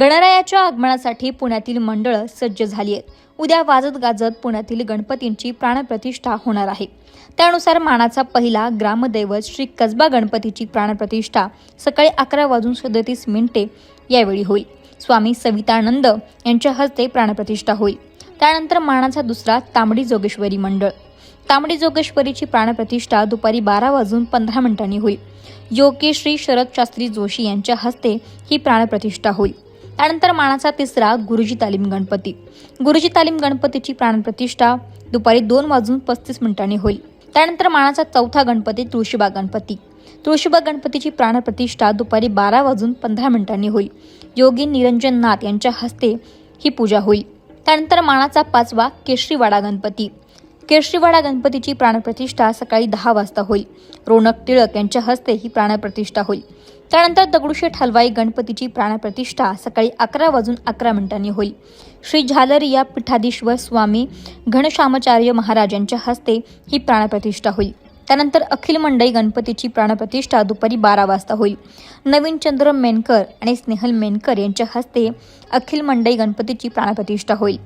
गणरायाच्या आगमनासाठी पुण्यातील मंडळं सज्ज झाली आहेत. उद्या वाजत गाजत पुण्यातील गणपतींची प्राणप्रतिष्ठा होणार आहे. त्यानुसार मानाचा पहिला ग्रामदैवत श्री कसबा गणपतीची प्राणप्रतिष्ठा सकाळी अकरा वाजून सदतीस मिनिटे यावेळी होईल. स्वामी सवितानंद यांच्या हस्ते प्राणप्रतिष्ठा होईल. त्यानंतर मानाचा दुसरा तांबडी जोगेश्वरी मंडळ. तांबडी जोगेश्वरीची प्राणप्रतिष्ठा दुपारी बारा वाजून पंधरा मिनिटांनी होईल. योगी श्री शरद शास्त्री जोशी यांच्या हस्ते ही प्राणप्रतिष्ठा होईल. त्यानंतर मानाचा तिसरा गुरुजी तालीम गणपती. गुरुजी तालीम गणपतीची प्राणप्रतिष्ठा दुपारी दोन वाजून पस्तीस मिनिटांनी होईल. त्यानंतर मानाचा चौथा गणपती तुळशीबाग गणपती. तुळशीबाग गणपतीची प्राणप्रतिष्ठा दुपारी बारा वाजून पंधरा मिनिटांनी होईल. योगी निरंजन नाथ यांच्या हस्ते ही पूजा होईल. त्यानंतर मानाचा पाचवा केशरीवाडा गणपती. केशरीवाडा गणपतीची प्राणप्रतिष्ठा सकाळी दहा वाजता होईल. रोनक टिळक यांच्या हस्ते ही प्राणप्रतिष्ठा होईल. त्यानंतर दगडूशेठ हलवाई गणपतीची प्राणप्रतिष्ठा सकाळी अकरा वाजून अकरा मिनिटांनी होईल. श्री झालरिया पीठाधीश्वर स्वामी घनश्यामाचार्य महाराज यांच्या हस्ते ही प्राणप्रतिष्ठा होईल. त्यानंतर अखिल मंडई गणपतीची प्राणप्रतिष्ठा दुपारी बारा वाजता होईल. नवीन चंद्र मेनकर आणि स्नेहल मेनकर यांच्या हस्ते अखिल मंडई गणपतीची प्राणप्रतिष्ठा होईल.